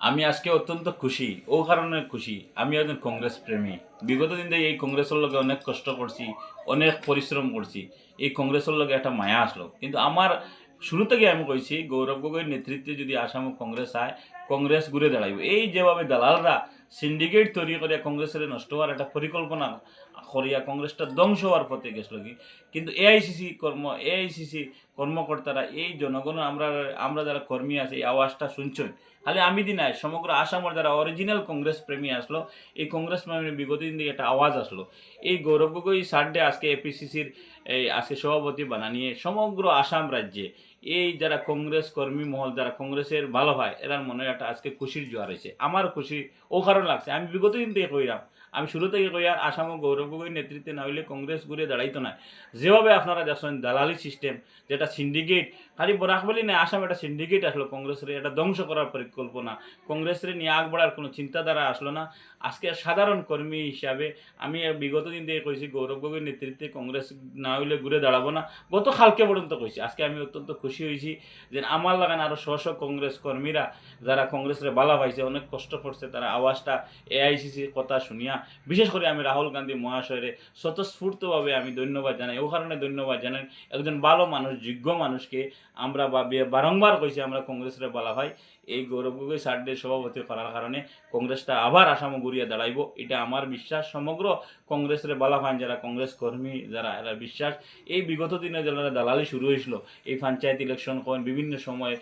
আমি আজকে অত্যন্ত খুশি, ও কারণে খুশি। আমি একজন কংগ্রেস প্রেমী বিগত দিন এই কংগ্রেসের লগে অনেক কষ্ট করছি অনেক পরিশ্রম করছি এই কংগ্রেসের লগে একটা মায়া আসলো কিন্তু আমার শুরু থেকে আমি কইছি গৌরব গগৈর নেতৃত্বে যদি আসাম কংগ্রেস আয় কংগ্রেস ঘুরে দাঁড়াইব এই যেভাবে দালালরা সিন্ডিকেট তৈরি করে কংগ্রেসের নষ্ট হওয়ার একটা পরিকল্পনা করিয়া কংগ্রেসটা ধ্বংস হওয়ার পথে গেছিল কি কিন্তু এআইসিসি কর্ম এআইসিসি কর্মকর্তারা, এই জনগণ আমরা আমরা যারা কর্মী আছে, এই আওয়াজটা শুনছেন। খালি আমি দিন নাই, সমগ্র আসামের যারা অরিজিনাল কংগ্রেস প্রেমী আসলো, এই কংগ্রেস প্রেমী বিগত দিন থেকে একটা আওয়াজ আসলো। এই গৌরব গগৈ সারডে আজকে এপিসিসির এই আজকে সভাপতি বানানিয়ে সমগ্র আসাম রাজ্যে। এই যারা কংগ্রেস কর্মী মহল, যারা কংগ্রেসের ভালো হয় এরার মনে একটা আজকে খুশির জোয়ার হয়েছে। আমার খুশি, ও কারণ লাগছে। আমি বিগত দিন থেকে কইরাম, আমি শুরু থেকে কই, আর আসাম গৌরব গগৈ নেতৃত্বে না হইলে কংগ্রেস ঘুরে দাঁড়াইতো না। যেভাবে আপনারা দেখছেন, দালালি সিস্টেম যেটা সিন্ডিকেট খালি বরাক বলি না, আসাম একটা সিন্ডিকেট আসলো কংগ্রেসের, এটা ধ্বংস করার পরিকল্পনা। কংগ্রেসের নিয়ে আগ বাড়ার কোনো চিন্তাধারা আসলো না। আজকে সাধারণ কর্মী হিসাবে আমি বিগত দিন থেকে কইছি, গৌরব গগৈর নেতৃত্বে কংগ্রেস না হইলে ঘুরে দাঁড়াবো না। গত কালকে পর্যন্ত কইছি, আজকে আমি অত্যন্ত খুশি হয়েছি যে আমার লাগান আরও শশ কংগ্রেস কর্মীরা যারা কংগ্রেসের বালা পাইছে, অনেক কষ্ট করছে তারা আওয়াজটা এআইসিসির কথা শুনিয়া। বিশেষ করে আমি রাহুল গান্ধী মহাশয়ের স্বতঃস্ফূর্তভাবে আমি ধন্যবাদ জানাই। ও কারণে ধন্যবাদ জানাই। একজন ভালো মানুষ যোগ্য মানুষকে আমরা বে- বারংবার কইছি আমরা কংগ্রেসের বলা হয়। এই গৌরব গগৈ সারডে সভাপতি করার কারণে কংগ্রেসটা আবার আসাম ঘুরিয়ে দাঁড়াইব। এটা আমার বিশ্বাস। সমগ্র কংগ্রেসের বালা ফান যারা, কংগ্রেস কর্মী যারা, এরা বিশ্বাস। এই বিগত দিনে যারা দালালি শুরু হয়েছিল, এই পঞ্চায়েত ইলেকশন করেন বিভিন্ন সময়ে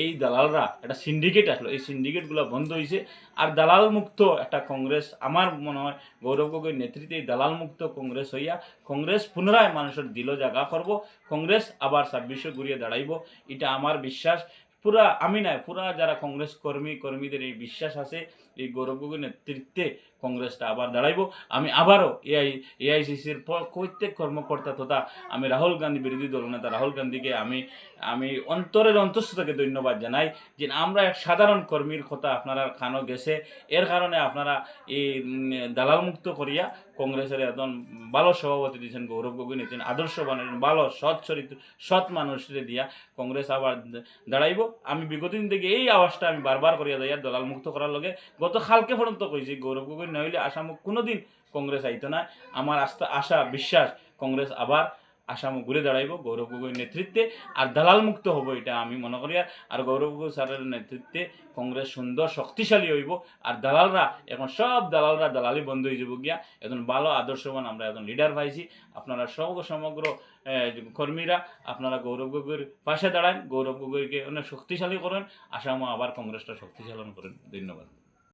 এই দালালরা একটা সিন্ডিকেট আসলো। এই সিন্ডিকেটগুলো বন্ধ হয়েছে আর দালাল মুক্ত একটা কংগ্রেস, আমার মনে হয় গৌরব গগৈর নেতৃত্বে দালাল মুক্ত কংগ্রেস হইয়া কংগ্রেস পুনরায় মানুষের দিল জাগা করব। কংগ্রেস আবার ছাব্বিশে ঘুরিয়ে দাঁড়াইব। এটা আমার বিশ্বাস। পুরা, আমি নাই পুরা যারা কংগ্রেস কর্মী, কর্মীদের এই বিশ্বাস আছে, এই গৌরব গগৈ নেতৃত্বে কংগ্রেসটা আবার দাঁড়াইব। আমি আবারও এআই, এআইসিসির প্রত্যেক কর্মকর্তা তথা আমি রাহুল গান্ধী বিরোধী দলনেতা রাহুল গান্ধীকে আমি আমি অন্তরের অন্তঃস্থ থেকে ধন্যবাদ জানাই যে আমরা এক সাধারণ কর্মীর কথা আপনারা খানো গেছে। এর কারণে আপনারা এই দালালমুক্ত করিয়া কংগ্রেসের একজন ভালো সভাপতি দিয়েছেন, গৌরব গগৈ নিয়েছেন আদর্শ বানাইছেন ভালো, সৎ চরিত্র, সৎ মানুষরে দিয়া কংগ্রেস আবার দাঁড়াইব। আমি বিগত দিন থেকে এই আওয়াজটা আমি বারবার করিয়া যাই দলাল মুক্ত করার লগে, গত খালকে পর্যন্ত কইছি, গৌরব গগৈ নইলে আসামক কোনোদিন কংগ্রেস আইতো না। আমার আস্থা, আশা, বিশ্বাস, কংগ্রেস আবার আসাম ঘুরে দাঁড়াইব, গৌরব গগৈর নেতৃত্বে। আর দালাল মুক্ত হব, এটা আমি মনে করি। আর- গৌরব গগৈ স্যারের নেতৃত্বে কংগ্রেস সুন্দর শক্তিশালী হইব। আর দালালরা, এখন সব দালালরা দালালি বন্ধ হয়ে যাব গিয়া। এখন ভালো আদর্শবান আমরা এখন লিডার পাইছি। আপনারা সব সমগ্র কর্মীরা আপনারা গৌরব গগৈর পাশে দাঁড়ান। গৌরব গগৈকে অনেক শক্তিশালী করেন। আসামও আবার কংগ্রেসটা শক্তিশালী করেন। ধন্যবাদ।